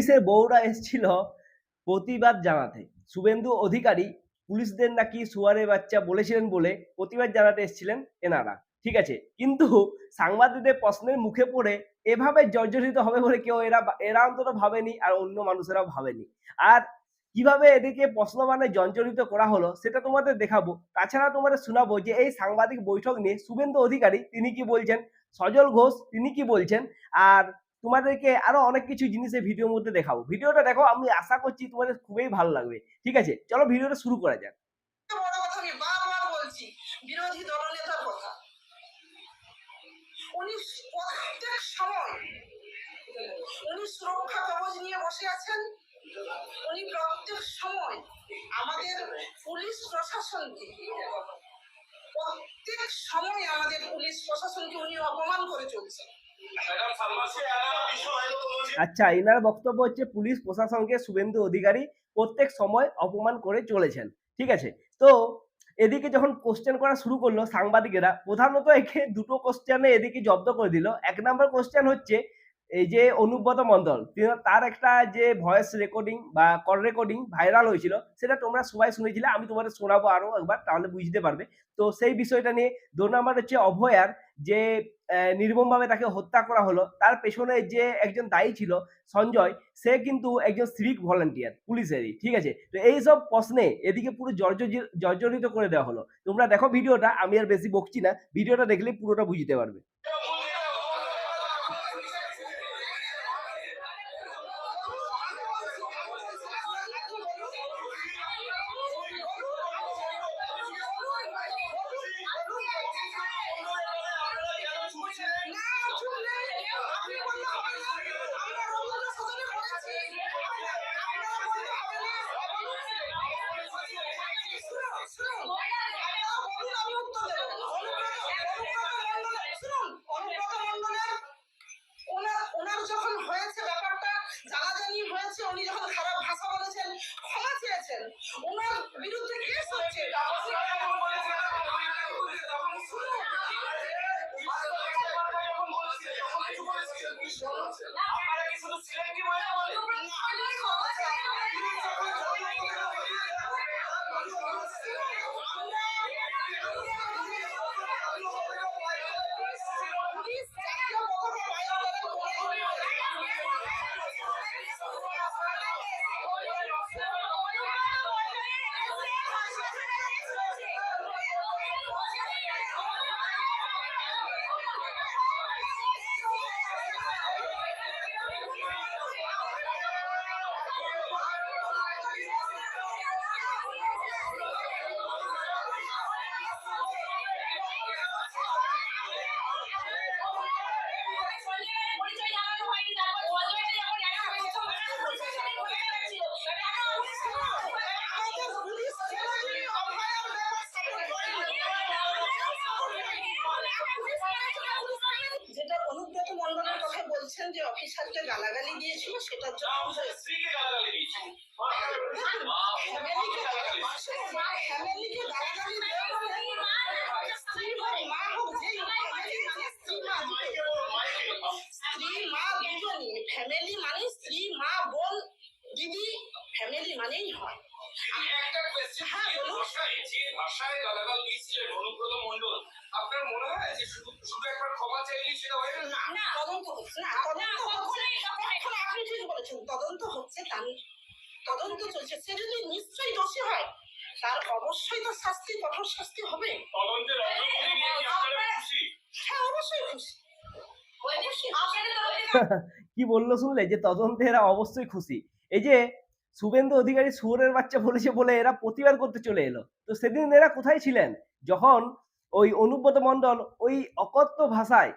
পুলিশের বউরা এসেছিল প্রতিবাদ জানাতে। শুভেন্দু অধিকারী পুলিশদের নাকি সুয়ারে বাচ্চা বলেছিলেন বলে প্রতিবাদ জানাতে এসেছিলেন এনারা। ঠিক আছে, কিন্তু সাংবাদিকদের প্রশ্নের মুখে পড়ে এভাবে জর্জরিত হবে বলে কেউ এরা এরা অন্তত ভাবেনি আর অন্য মানুষেরাও ভাবেনি। আর কীভাবে এদিকে প্রশ্ন মানে জর্জরিত করা হলো সেটা তোমাদের দেখাবো। তাছাড়া তোমাদের শোনাবো যে এই সাংবাদিক বৈঠক নিয়ে শুভেন্দু অধিকারী তিনি কি বলছেন? সজল ঘোষ তিনি কি বলছেন? আর তোমাদেরকে আরও অনেক কিছু জিনিস এই ভিডিওর মধ্যে দেখাবো। ভিডিওটা দেখো, আমি আশা করছি তোমাদের খুবই ভালো লাগবে। ঠিক আছে? চলো ভিডিওটা শুরু করা যাক। বড় কথা উনি উনি নিয়ে বসে আছেন। উনি সময় আমাদের পুলিশ প্রশাসনকে, প্রত্যেক সময় আমাদের পুলিশ প্রশাসনকে উনি অপমান করে চলছেন। আচ্ছা এনার বক্তব্য হচ্ছে পুলিশ প্রশাসনকে শুভেন্দু অধিকারী প্রত্যেক সময় অপমান করে চলেছেন, ঠিক আছে? তো এদিকে যখন কোশ্চেন করা শুরু করল সাংবাদিকেরা, প্রধানত একে দুটো কোশ্চেনে এদিকে জব্দ করে দিল। এক নম্বর কোশ্চেন হচ্ছে এই যে অনুব্রত মন্ডল তার একটা যে ভয়েস রেকর্ডিং বা কল রেকর্ডিং ভাইরাল হয়েছিল, সেটা তোমরা সবাই শুনেছিলে, আমি তোমাদের শোনাবো আরও একবার, তাহলে বুঝতে পারবে। তো সেই বিষয়টা নিয়ে দু নম্বর হচ্ছে অভয়ার যে নির্মমভাবে তাকে হত্যা করা হলো, তার পেছনে যে একজন দায়ী ছিল, সঞ্জয়, সে কিন্তু একজন সিভিক ভলান্টিয়ার পুলিশেরই, ঠিক আছে? তো এইসব প্রশ্নে এদিকে পুরো জর্জরি- জর্জরিত করে দেওয়া হলো। তোমরা দেখো ভিডিওটা, আমি আর বেশি বকছি না, ভিডিওটা দেখলে পুরোটা বুঝতে পারবে। যেটা অনুব্রত মন্ডলের কথা বলছেন যে অফিসারকে গালাগালি দিয়েছিল সেটার জন্য মানে মানে। স্ত্রী, মা দুজনই। ফ্যামিলি মানে স্ত্রী, মা, বোন, দিদি, ফ্যামিলি মানেই হয়। একটা question, হ্যাঁ, যে বলুন। ভাষায় যে ভাষায় গালাগাল দিয়েছিলেন অনুব্রত মণ্ডল আপনার মনে হয় যে শুধু শুধু একবার ক্ষমা চাইলেই সেটা হয়ে যাবে? না তদন্ত হচ্ছে। না তদন্ত হচ্ছে। এখন আপনি ঠিক বলেছেন তদন্ত হচ্ছে তার তদন্ত চলছে। সে যদি নিশ্চয়ই দোষী হয় তার অবশ্যই তো শাস্তি কঠোর শাস্তি হবে। তদন্তের অগ্রগতি নিয়ে কি আপনারা খুশি? হ্যাঁ অবশ্যই খুশি। কি বলল শুনলে? যে তদন্তে এরা অবশ্যই খুশি। এই যে শুভেন্দু অধিকারী সুরের বাচ্চা বলেছে বলে এরা প্রতিবাদ করতে চলে এলো। তো সেদিন এরা কোথায় ছিলেন? যখন ওই অনুব্রত মন্ডল ওই অকথ্য ভাষায়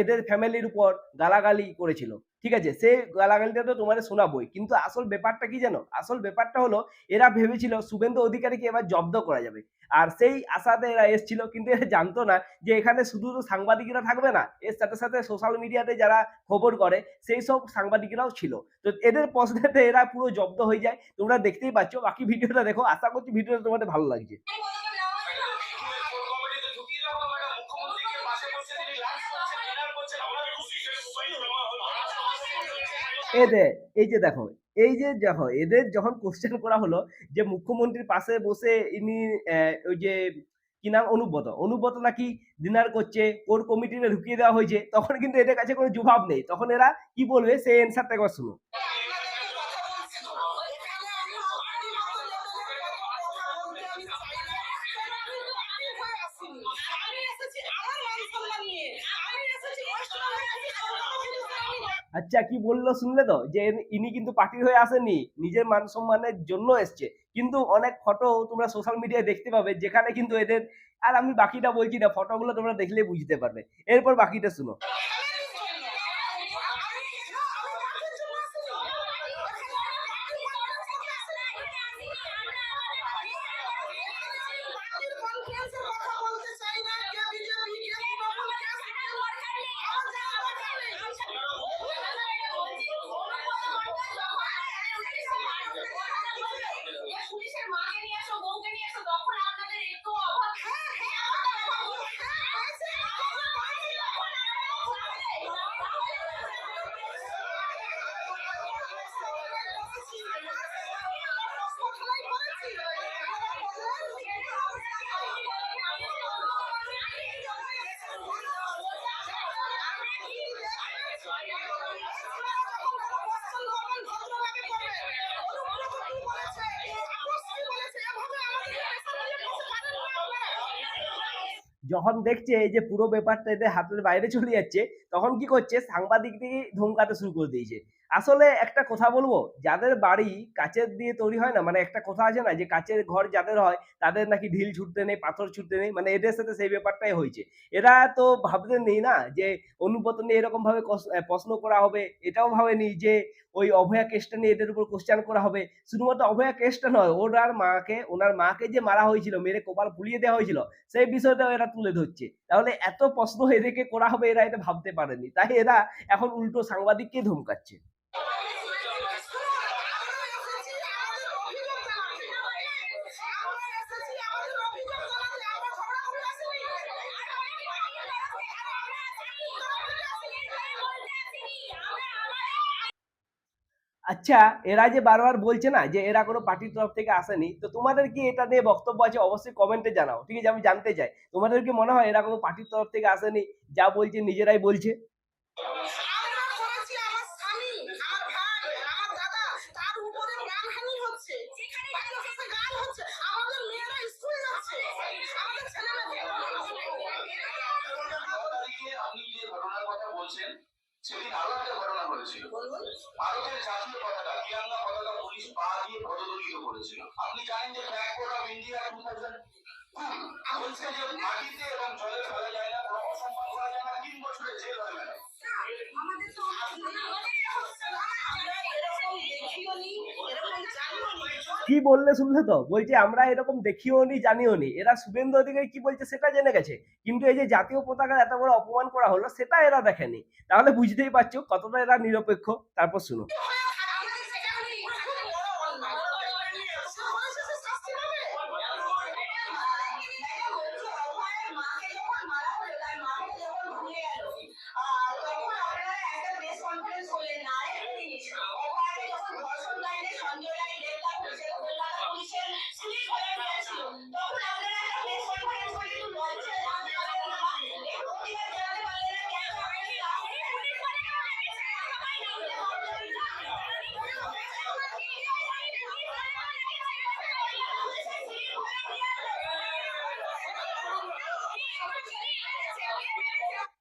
এদের ফ্যামিলির উপর গালাগালি করেছিল। ঠিক আছে? সেই গালাগালিটা তো তোমাদের শোনাবই। কিন্তু আসল ব্যাপারটা কি জানো? আসল ব্যাপারটা হলো, এরা ভেবেছিল শুভেন্দু অধিকারীকে এবার জব্দ করা যাবে। আর সেই আশাতে এরা এসেছিল, কিন্তু এরা জানতো না যে এখানে শুধু তো সাংবাদিকরা থাকবে না। এর সাথে সাথে সোশ্যাল মিডিয়াতে যারা খবর করে, সেই সব সাংবাদিকরাও ছিল। তো এদের প্রশ্নেতে এরা পুরো জব্দ হয়ে যায়। তোমরা দেখতেই পাচ্ছ। বাকি ভিডিওটা দেখো। আশা করছি ভিডিওটা তোমাদের ভালো লাগছে। হলো এই যে দেখো, এই যে দেখো, এদের যখন কোশ্চেন করা হলো যে মুখ্যমন্ত্রীর পাশে বসে ইনি ওই যে কি নাম, অনুব্রত অনুব্রত নাকি ডিনার করছে, ওর কমিটিতে ঢুকিয়ে দেওয়া হয়েছে, তখন কিন্তু এদের কাছে কোনো জবাব নেই, তখন এরা কি বলবে, সেই অ্যান্সারটা একবার শুনো আপনাদেরকে কথা বলছি তো। এখানে আমি আপনারই মতো লেভেলের কোনো কথা বলতে আমি চাই না। কেন আমি তো active হয়ে আসিনি। আমি এসেছি আমার মান সম্মান নিয়ে। আমি এসেছি পশ্চিমবঙ্গের একটি সরকারি চাকরি আচ্ছা কি বলল শুনলে তো? যে ইনি- কিন্তু পার্টির হয়ে আসেনি নিজের মান সম্মানের জন্য এসছে। কিন্তু অনেক ফটো তোমরা সোশ্যাল মিডিয়ায় দেখতে পাবে, যেখানে কিন্তু এদের, আর আমি বাকিটা বলছি না ফটোগুলো তোমরা দেখলে বুঝতে পারবে। এরপর বাকিটা শুনো। যখন দেখছে এই যে পুরো ব্যাপারটা এদের হাতের বাইরে চলে যাচ্ছে, তখন কি করছে? সাংবাদিকদেরই ধমকাতে শুরু করে দিয়েছে। আসলে একটা কথা বলব, যাদের বাড়ি কাচের দিয়ে তৈরি হয় না মানে একটা কথা আছে না যে কাচের ঘর যাদের হয়, তাদের নাকি ঢিল ছুটতে নেই, পাথর ছুটতে নেই মানে এদের সাথে সেই ব্যাপারটাই হয়েছে। এরা তো ভাবতে নেই না যে অনুব্রত নিয়ে এরকম ভাবে প্রশ্ন করা হবে, এটাও ভাবেনি যে ওই অভয়া কেসটা নিয়ে এদের উপর কোশ্চেন করা হবে। শুধুমাত্র অভয়া কেসটা নয় ওনার মাকে ওনার মাকে যে মারা হয়েছিল, মেরে কপাল ফুলিয়ে দেওয়া হয়েছিল, সেই বিষয়টাও এরা তুলে ধরছে। তাহলে এত প্রশ্ন এদেরকে করা হবে, এরা এটা ভাবতে পারেনি। তাই এরা এখন উল্টো সাংবাদিককে ধমকাচ্ছে। আচ্ছা এরা যে বারবার বলছে না যে এরা কোনো পার্টির তরফ থেকে আসেনি তো তোমাদের কি এটা নিয়ে বক্তব্য আছে অবশ্যই কমেন্টে জানাও ঠিক আছে আমি জানতে চাই তোমাদের কি মনে হয় এরা কোনো পার্টির তরফ থেকে আসেনি যা বলছে নিজেরাই বলছে আমরা করেছি আমার স্বামী আমার ভাই আমার দাদা তার উপরে প্রাণহানি হচ্ছে বাচ্চা কাছে গান হচ্ছে আমাদের সেদিন একটা ঘটনা হয়েছিল ভারতের জাতীয় পতাকা তিরঙ্গা পতাকা পুলিশ পা দিয়ে পদদলিত করেছিল। আপনি জানেন যে flag code of India two thousand বলছে। যে মাটিতে এবং জলে ফেলা যায় না কোনো অসম্মান করা যায় না তিন বছরের জেল হয় ম্যাডাম আমাদের তো আমরা এরকম দেখিও নি এরকম জানিও নি কি বললে শুনলে তো? বলছে, আমরা এরকম দেখিও নি, জানিও নি। এরা শুভেন্দু অধিকারী কি বলছে সেটা জেনে গেছে। কিন্তু এই যে জাতীয় পতাকার এত বড় অপমান করা হলো, সেটা এরা দেখেনি। তাহলে বুঝতেই পারছ কতটা এরা নিরপেক্ষ। তারপর শুনো।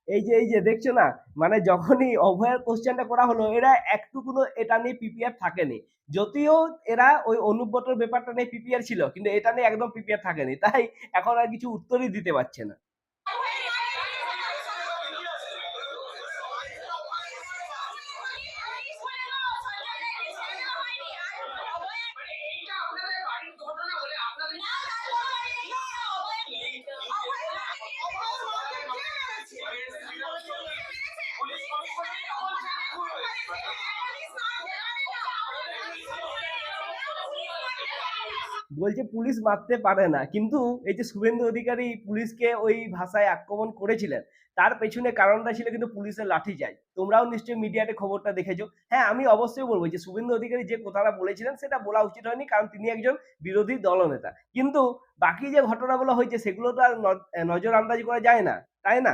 এই যে এই যে, দেখছ না? মানে যখনই অভয়ের কোশ্চেনটা করা হলো, এরা একটুকুনো এটা নিয়ে পিপিআর থাকেনি। যদিও এরা ওই অনুব্রতর ব্যাপারটা নিয়ে পিপিআর ছিল, কিন্তু এটা নিয়ে একদম পিপিআর থাকেনি। তাই এখন আর কিছু উত্তরই দিতে পারছে না মানে এইটা আপনাদের বাড়ির ঘটনা বলে আপনাদের পুলিশ বলছে পুলিশ মারতে পারে না। কিন্তু এই যে শুভেন্দু অধিকারী পুলিশকে ওই ভাষায় আক্রমণ করেছিলেন, তার পেছনে কারণটা ছিল কিন্তু পুলিশের লাঠি যায়। তোমরাও নিশ্চয়ই মিডিয়াতে খবরটা দেখেছ। হ্যাঁ আমি অবশ্যই বলব যে শুভেন্দু অধিকারী যে কথাটা বলেছিলেন সেটা বলা উচিত হয়নি, কারণ তিনি একজন বিরোধী দলনেতা। কিন্তু বাকি যে ঘটনাগুলো হয়েছে সেগুলো তো আর নজর আন্দাজ করা যায় না, তাই না?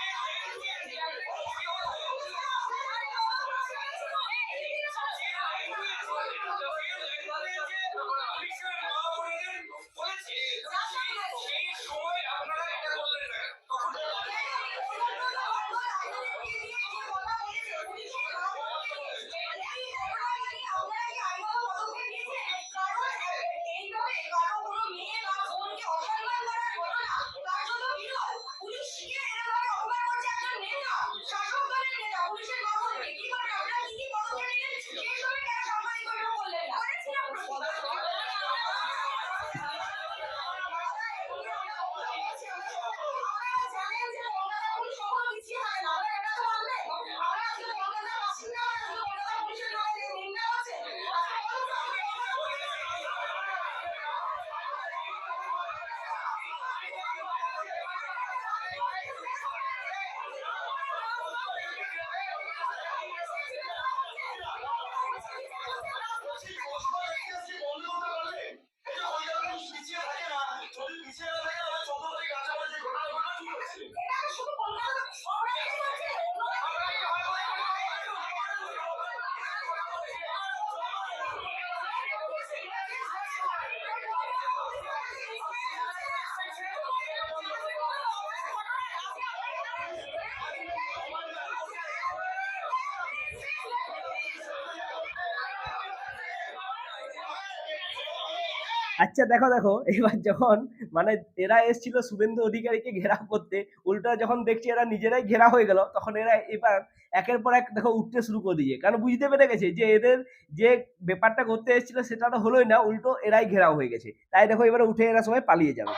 আচ্ছা দেখো দেখো, এবার যখন মানে এরা এসেছিল শুভেন্দু অধিকারীকে ঘেরা করতে, উল্টা যখন দেখছি এরা নিজেরাই ঘেরা হয়ে গেল, তখন এরা এবার একের পর এক, দেখো, উঠতে শুরু করে দিয়েছে। কারণ বুঝতে পেরে গেছে যে এদের যে ব্যাপারটা করতে এসেছিল, সেটা তো হলোই না, উল্টো এরাই ঘেরাও হয়ে গেছে। তাই দেখো, এবার উঠে এরা সবাই পালিয়ে যাবে।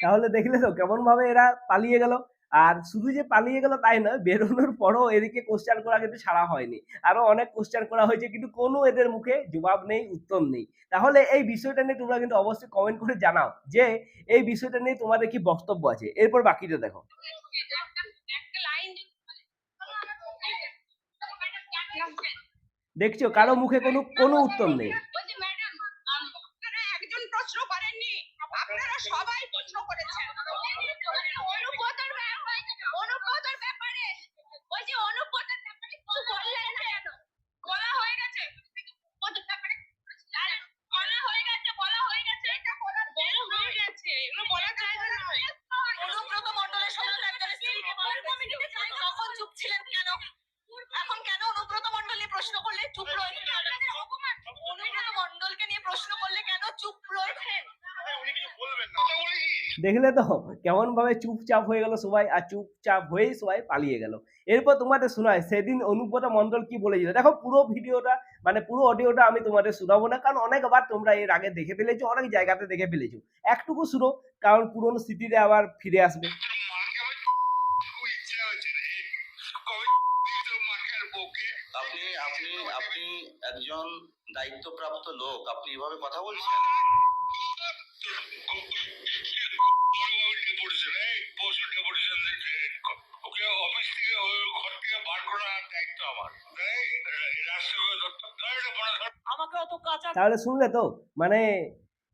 তাহলে দেখলে তো কেমন ভাবে এরা পালিয়ে গেল। আর শুধু যে পালিয়ে গেল তাই নয়, বেরোনোর পরও এদিকে কোশ্চেন করা কিন্তু ছাড়া হয়নি। আরও অনেক কোশ্চেন করা হয়েছে কিন্তু কোনো এদের মুখে জবাব নেই, উত্তর নেই। তাহলে এই বিষয়টা নিয়ে তোমরা কিন্তু অবশ্যই কমেন্ট করে জানাও যে এই বিষয়টা নিয়ে তোমাদের কি বক্তব্য আছে। এরপর বাকিটা দেখো। দেখছ, কারও মুখে কোনো কোনো উত্তর নেই। আপনারা সবাই করেছেন অনুব্রতর অনুব্রতর ব্যাপারে। বলছি অনুব্রতর ব্যাপারে কিছু বললেন না কেন? বলা হয়ে গেছে। এখন কেন অনুব্রত মণ্ডল প্রশ্ন করলে চুপ রয়েছেন অনুব্রত মণ্ডলকে নিয়ে প্রশ্ন করলে কেন চুপ রয়েছেন দেখলে তো কেমন ভাবে চুপচাপ হয়ে গেল সবাই আর চুপচাপ হয়েই সবাই পালিয়ে গেল। এরপর তোমাদের শোনায় সেদিন অনুব্রত মন্ডল কি বলেছিল? দেখো পুরো ভিডিওটা মানে পুরো অডিওটা আমি তোমাদের শোনাবো না, কারণ অনেকবার তোমরা এর আগে দেখে ফেলেছো, অনেক জায়গাতে দেখে ফেলেছো। একটুকু শুনো, কারণ পুরোনো স্মৃতিতে আবার ফিরে আসবে। আপনি আপনি আপনি একজন দায়িত্বপ্রাপ্ত লোক, আপনি এভাবে কথা বলছেন? তাহলে শুনলে তো মানে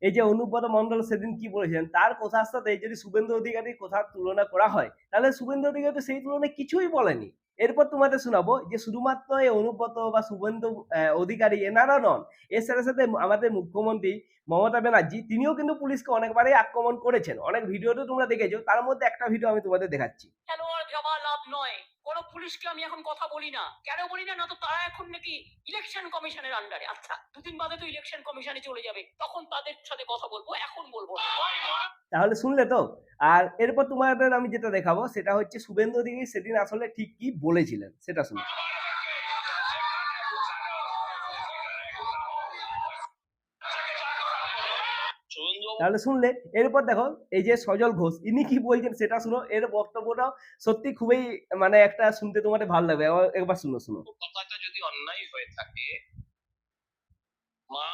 এই যে অনুব্রত মন্ডল সেদিন কি বলেছেন? তার কথার সাথে যদি শুভেন্দু অধিকারীর কথার তুলনা করা হয়, তাহলে শুভেন্দু অধিকারী সেই তুলনায় কিছুই বলেনি। এরপর তোমাদের শোনাবো যে শুধুমাত্র এই অনুব্রত বা শুভেন্দু অধিকারী এনারা নন, এর সাথে সাথে আমাদের মুখ্যমন্ত্রী মমতা ব্যানার্জি, তিনিও কিন্তু পুলিশকে অনেকবারই আক্রমণ করেছেন। অনেক ভিডিও তো তোমরা দেখেছ, তার মধ্যে একটা ভিডিও আমি তোমাদের দেখাচ্ছি। নয়? কোন পুলিশকে আমি এখন কথা বলি না? কেন বলি না? না তো তারা এখন নাকি ইলেকশন কমিশনের আন্ডারে আচ্ছা দুদিন বাদে তো ইলেকশন কমিশনে চলে যাবে। তখন তাদের সাথে কথা বলব, এখন বলব তাহলে শুনলে তো? আর এরপর তোমাদের আমি যেটা দেখাবো, সেটা হচ্ছে শুভেন্দু অধিকারী সেদিন আসলে ঠিক কি বলেছিলেন, সেটা শুনো তাহলে শুনলে, এরপর দেখো, এই যে সজল ঘোষ, ইনি কি বলছেন সেটা শুনো, এর বক্তব্যটাও সত্যি খুবই মানে একটা শুনতে তোমাদের ভালো লাগবে একবার শুনো শুনো। কথাটা যদি অন্যায় হয়ে থাকে, মা,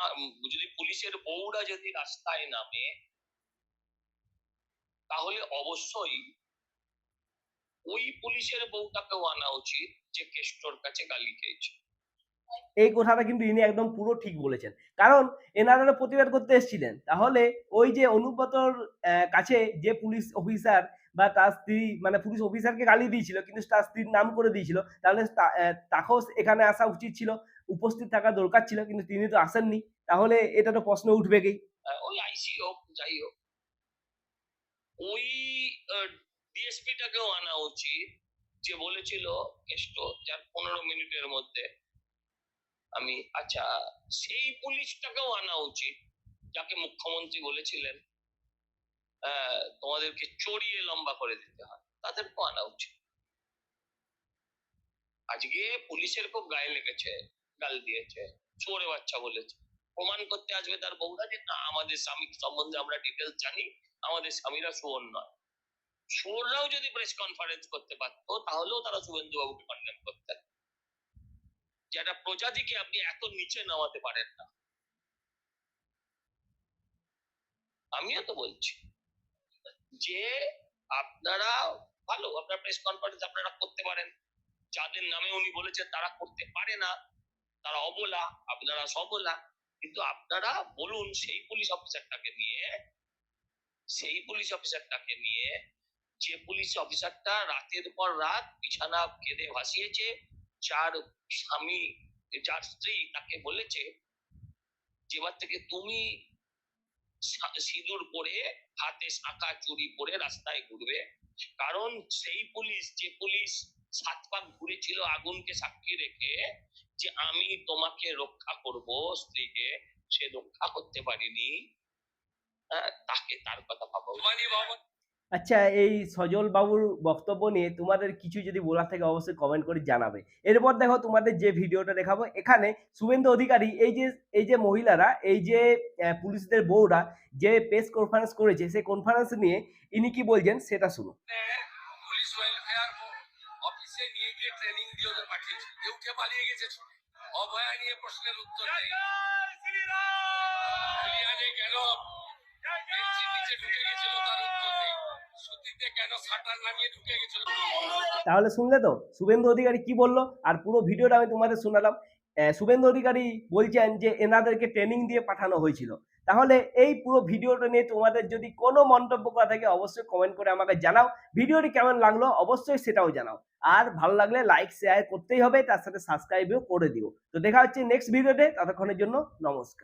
যদি পুলিশের বউরা যদি রাস্তায় নামে, তাহলে অবশ্যই ওই পুলিশের বউটাকেও আনা উচিত যে কেষ্টর কাছে গালি খেয়েছে। এই কথাটা কিন্তু ইনি একদম পুরো ঠিক বলেছেন। কারণ এনারা প্রতিবাদ করতে এসেছিলেন। তাহলে ওই যে অনুব্রতর কাছে যে পুলিশ অফিসার বা তার স্ত্রী মানে পুলিশ অফিসারকে গালি দিয়েছিল, কিন্তু তার স্ত্রীর নাম করে দিয়েছিল, তাহলে তাকেও এখানে আসা উচিত ছিল, উপস্থিত থাকা দরকার ছিল, কিন্তু তিনি তো আসেননি। তাহলে এটা তো প্রশ্ন উঠবেই ওই আইসি হোক যাই হোক। ওই ডিএসপিটাকেও আনা উচিত, যে বলেছিল কেষ্ট, যার পনেরো মিনিটের মধ্যে আমি আচ্ছা সেই পুলিশটাকেও আনা উচিত, যাকে মুখ্যমন্ত্রী বলেছিলেন তোমাদেরকে চড়িয়ে লম্বা করে দিতে হয়, তাদেরকেও আনা উচিত। আজকে পুলিশের খুব গায়ে লেগেছে, গাল দিয়েছে, চোরে বাচ্চা বলেছে। প্রমাণ করতে আসবে তার বউরা যে, না, আমাদের স্বামী সম্বন্ধে আমরা ডিটেলস জানি, আমাদের স্বামীরা সুয়ন নয়। সুয়নরাও যদি প্রেস কনফারেন্স করতে পারতো, তাহলেও তারা শুভেন্দু বাবুকে কন্ডেম করতেন। যে একটা প্রজাতিকে আপনি এত নিচে নামাতে পারেন না। আমিও তো বলছি। যে আপনারা ভালো, আপনার প্রেস কনফারেন্স আপনারা করতে পারেন। যাদের নামে উনি বলেছেন তারা করতে পারে না। তারা অবলা, আপনারা সবলা। কিন্তু আপনারা বলুন সেই পুলিশ অফিসারটাকে নিয়ে, সেই পুলিশ অফিসারটাকে নিয়ে যে পুলিশ অফিসারটা রাতের পর রাত বিছানা কেঁদে ভাসিয়েছে যার স্বামী যার স্ত্রী তাকে বলেছে যেবার থেকে তুমি সিঁদুর পরে হাতে শাঁখা চুরি পরে রাস্তায় ঘুরবে কারণ সেই পুলিশ যে পুলিশ সাত পাক ঘুরেছিল আগুনকে সাক্ষী রেখে যে আমি তোমাকে রক্ষা করব স্ত্রীকে সে রক্ষা করতে পারিনি হ্যাঁ, তাকে তার কথা ভাবা। আচ্ছা এই সজল বাবুর বক্তব্য নিয়ে তোমাদের কিছু যদি বলার থাকে অবশ্যই কমেন্ট করে জানাবে। এরপর দেখো তোমাদের যে ভিডিওটা দেখাবো এখানে শুভেন্দু অধিকারী এই যে এই যে মহিলারা এই যে পুলিশদের বউরা যে প্রেস কনফারেন্স করেছে সেই কনফারেন্স নিয়ে ইনি কি বলছেন সেটা শুনো। পুলিশ ওয়েলফেয়ার অফিসে নিয়ে গিয়ে ট্রেনিং দিয়ে ওদের পাঠিয়েছে। কেউ কে পালিয়ে গেছে অভয়া নিয়ে প্রশ্নের উত্তর নেই। কেন? নিচে ঢুকে গেছিল তার উত্তর নেই সুতিতে কেন শাটার নামিয়ে ঢুকে গেছিল তাহলে শুনলে তো, শুভেন্দু অধিকারী কি বলল? আর পুরো ভিডিওটা আমি তোমাদের শোনালাম। শুভেন্দু অধিকারী বলছেন যে, এনাদেরকে ট্রেনিং দিয়ে পাঠানো হয়েছিল। তাহলে এই পুরো ভিডিওটা নিয়ে তোমাদের যদি কোনো মন্তব্য করা থাকে, অবশ্যই কমেন্ট করে আমাকে জানাও। ভিডিওটি কেমন লাগল, অবশ্যই সেটাও জানাও। আর ভালো লাগলে লাইক শেয়ার করতেই হবে, তার সাথে সাবস্ক্রাইবও করে দিও। তো দেখা হচ্ছে নেক্সট ভিডিওতে ততক্ষণের জন্য নমস্কার।